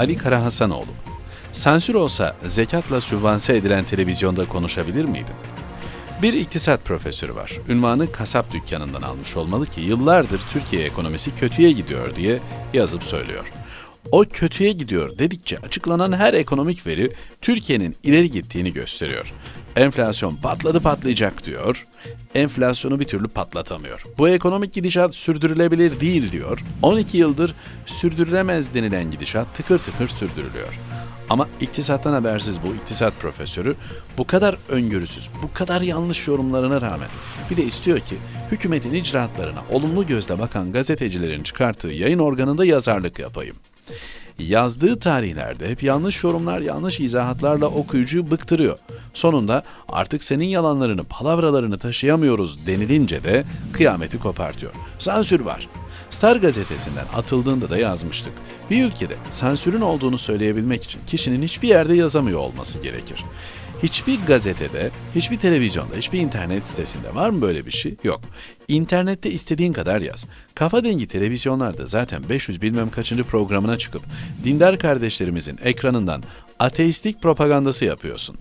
Ali Karahasanoğlu. Sansür olsa zekatla sübvanse edilen televizyonda konuşabilir miydin? Bir iktisat profesörü var. Ünvanı kasap dükkanından almış olmalı ki yıllardır Türkiye ekonomisi kötüye gidiyor diye yazıp söylüyor. O kötüye gidiyor dedikçe açıklanan her ekonomik veri Türkiye'nin ileri gittiğini gösteriyor. Enflasyon patladı patlayacak diyor. Enflasyonu bir türlü patlatamıyor. Bu ekonomik gidişat sürdürülebilir değil diyor. 12 yıldır sürdürülemez denilen gidişat tıkır tıkır sürdürülüyor. Ama iktisattan habersiz bu iktisat profesörü bu kadar öngörüsüz, bu kadar yanlış yorumlarına rağmen bir de istiyor ki hükümetin icraatlarına olumlu gözle bakan gazetecilerin çıkarttığı yayın organında yazarlık yapayım. Yazdığı tarihlerde hep yanlış yorumlar, yanlış izahatlarla okuyucuyu bıktırıyor. Sonunda artık senin yalanlarını, palavralarını taşıyamıyoruz denilince de kıyameti kopartıyor. Sansür var. Star gazetesinden atıldığında da yazmıştık. Bir ülkede sansürün olduğunu söyleyebilmek için kişinin hiçbir yerde yazamıyor olması gerekir. Hiçbir gazetede, hiçbir televizyonda, hiçbir internet sitesinde var mı böyle bir şey? Yok. İnternette istediğin kadar yaz. Kafa dengi televizyonlarda zaten 500 bilmem kaçıncı programına çıkıp dindar kardeşlerimizin ekranından ateistik propagandası yapıyorsun.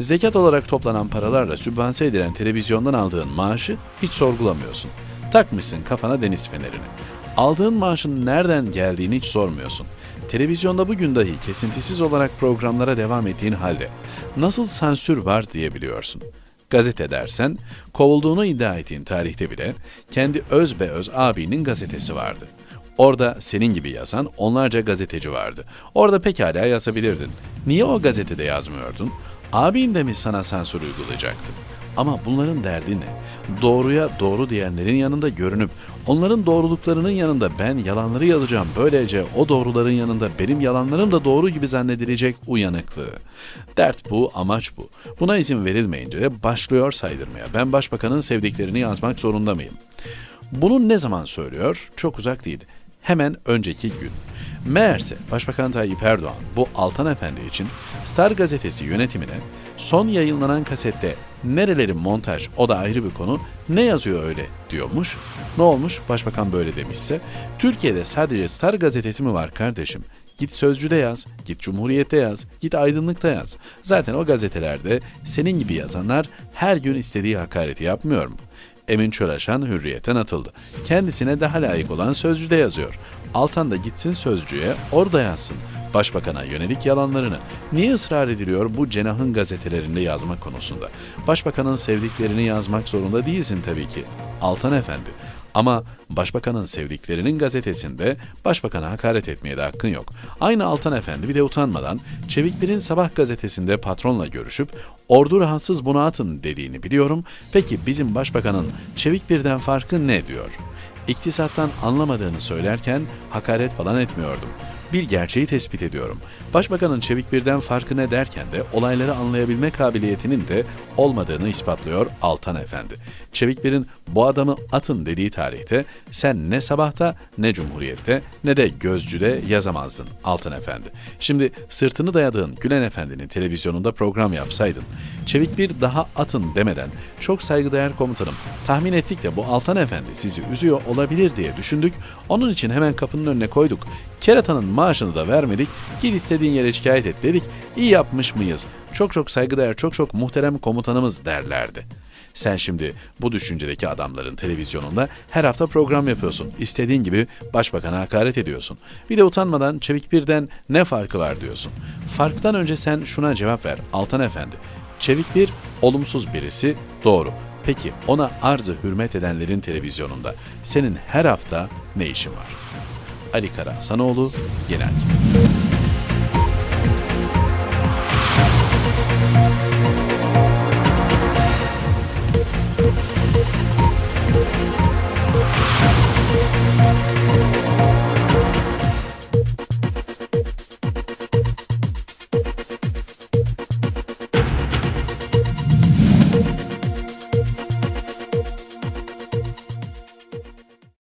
Zekat olarak toplanan paralarla sübvanse edilen televizyondan aldığın maaşı hiç sorgulamıyorsun. Takmışsın kafana deniz fenerini. Aldığın maaşın nereden geldiğini hiç sormuyorsun. Televizyonda bugün dahi kesintisiz olarak programlara devam ettiğin halde nasıl sansür var diyebiliyorsun. Gazete dersen, kovulduğunu iddia ettiğin tarihte bile kendi öz be öz abinin gazetesi vardı. Orada senin gibi yazan onlarca gazeteci vardı. Orada pekala yazabilirdin. Niye o gazetede yazmıyordun? Abin de mi sana sansür uygulayacaktı? Ama bunların derdi ne? Doğruya doğru diyenlerin yanında görünüp onların doğruluklarının yanında ben yalanları yazacağım. Böylece o doğruların yanında benim yalanlarım da doğru gibi zannedilecek uyanıklığı. Dert bu, amaç bu. Buna izin verilmeyince başlıyor saydırmaya. Ben başbakanın sevdiklerini yazmak zorunda mıyım? Bunu ne zaman söylüyor? Çok uzak değil. Hemen önceki gün. Meğerse Başbakan Tayyip Erdoğan bu Altan Efendi için Star gazetesi yönetimine son yayınlanan kasette nerelerin montaj o da ayrı bir konu ne yazıyor öyle diyormuş. Ne olmuş başbakan böyle demişse Türkiye'de sadece Star gazetesi mi var kardeşim? Git Sözcü'de yaz, git Cumhuriyet'te yaz, git Aydınlık'ta yaz. Zaten o gazetelerde senin gibi yazanlar her gün istediği hakareti yapmıyor mu? Emin Çölaşan hürriyetten atıldı. Kendisine daha layık olan Sözcü'de yazıyor. Altan da gitsin Sözcü'ye, orada yazsın. Başbakan'a yönelik yalanlarını. Niye ısrar ediliyor bu cenahın gazetelerinde yazmak konusunda? Başbakanın sevdiklerini yazmak zorunda değilsin tabii ki. Altan Efendi. Ama başbakanın sevdiklerinin gazetesinde başbakana hakaret etmeye de hakkın yok. Aynı Altan Efendi bir de utanmadan Çevikler'in Sabah gazetesinde patronla görüşüp ordu rahatsız bunu atın dediğini biliyorum. Peki bizim başbakanın Çevik birden farkı ne diyor? İktisattan anlamadığını söylerken hakaret falan etmiyordum. Bir gerçeği tespit ediyorum. Başbakanın Çevik birden farkı ne derken de olayları anlayabilme kabiliyetinin de olmadığını ispatlıyor Altan Efendi. Çevik bir'in bu adamı atın dediği tarihte sen ne sabahta ne cumhuriyette ne de gözcüde yazamazdın Altan Efendi. Şimdi sırtını dayadığın Gülen Efendi'nin televizyonunda program yapsaydın, Çevik bir daha atın demeden çok saygıdeğer komutanım tahmin ettik de bu Altan Efendi sizi üzüyor olabilir diye düşündük. Onun için hemen kapının önüne koyduk. Keratanın maaşını da vermedik. Git istediğin yere şikayet et dedik. İyi yapmış mıyız? Çok çok saygıdeğer, çok çok muhterem komutanımız derlerdi. Sen şimdi bu düşüncedeki adamların televizyonunda her hafta program yapıyorsun. İstediğin gibi başbakana hakaret ediyorsun. Bir de utanmadan Çevik Bir'den ne farkı var diyorsun. Farktan önce sen şuna cevap ver Altan Efendi. Çevik Bir olumsuz birisi doğru. Peki ona arzı hürmet edenlerin televizyonunda senin her hafta ne işin var? Ali Kara Sanoğlu, Genel.